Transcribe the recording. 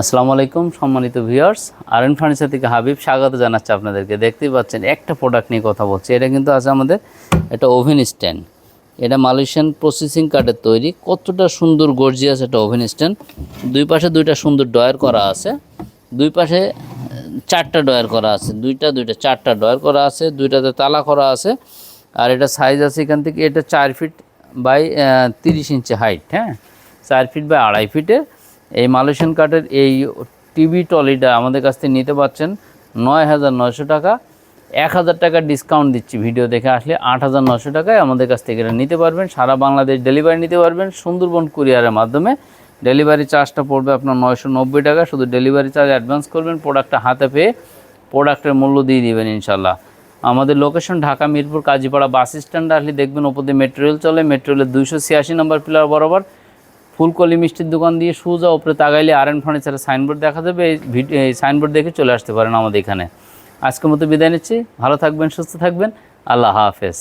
আসসালামু আলাইকুম, সম্মানিত ভিউয়ার্স। আর এন ফার্নিচার থেকে হাবিব স্বাগত জানাচ্ছি আপনাদেরকে। দেখতেই পাচ্ছেন, একটা প্রোডাক্ট নিয়ে কথা বলছি। এটা কিন্তু আছে আমাদের একটা ওভেন স্ট্যান্ড এটা মালয়েশিয়ান প্রসেসিং কার্ডের তৈরি। কতটা সুন্দর গর্জিয়াস একটা ওভেন স্ট্যান্ড দুই পাশে দুইটা সুন্দর ডয়ার করা আছে। দুই পাশে চারটা ডয়ার করা আছে। দুইটা দুইটা, চারটা ডয়ার করা আছে। দুইটাতে তালা করা আছে। আর এটা সাইজ আছে এখান থেকে, এটা চার ফিট বাই তিরিশ ইঞ্চি হাইট হ্যাঁ? চার ফিট বাই আড়াই ফিটের এই মালয়েশিয়ান কাঠের এই টিভি টলিটা আমাদের কাছ থেকে নিতে পারছেন নয় হাজার নয়শো টাকা। এক হাজার টাকা ডিসকাউন্ট দিচ্ছি ভিডিও দেখে আসলে আট হাজার নশো টাকায় আমাদের কাছ থেকে এটা নিতে পারবেন। সারা বাংলাদেশ ডেলিভারি নিতে পারবেন সুন্দরবন কুরিয়ারের মাধ্যমে। ডেলিভারি চার্জটা পড়বে আপনার নয়শো নব্বই টাকা। শুধু ডেলিভারি চার্জ অ্যাডভান্স করবেন প্রোডাক্টটা হাতে পেয়ে প্রোডাক্টের মূল্য দিয়ে দিবেন ইনশাল্লাহ আমাদের লোকেশন ঢাকা, মিরপুর, কাজীপাড়া বাস স্ট্যান্ডে আসলে দেখবেন ওপর দিয়ে মেট্রোরেল চলে। মেট্রো রেলের দুইশো ছিয়াশি নম্বর পিলার বরাবর। ফুলকলি মিষ্টির দোকান দিয়ে সোজা ওপরে তাগাইলে আর এন ফার্নিচারের সাইনবোর্ড দেখা যাবে। এই সাইনবোর্ড দেখে চলে আসতে পারেন আমাদের এখানে। আজকের মতো বিদায় নিচ্ছি। ভালো থাকবেন, সুস্থ থাকবেন। আল্লাহ হাফেজ।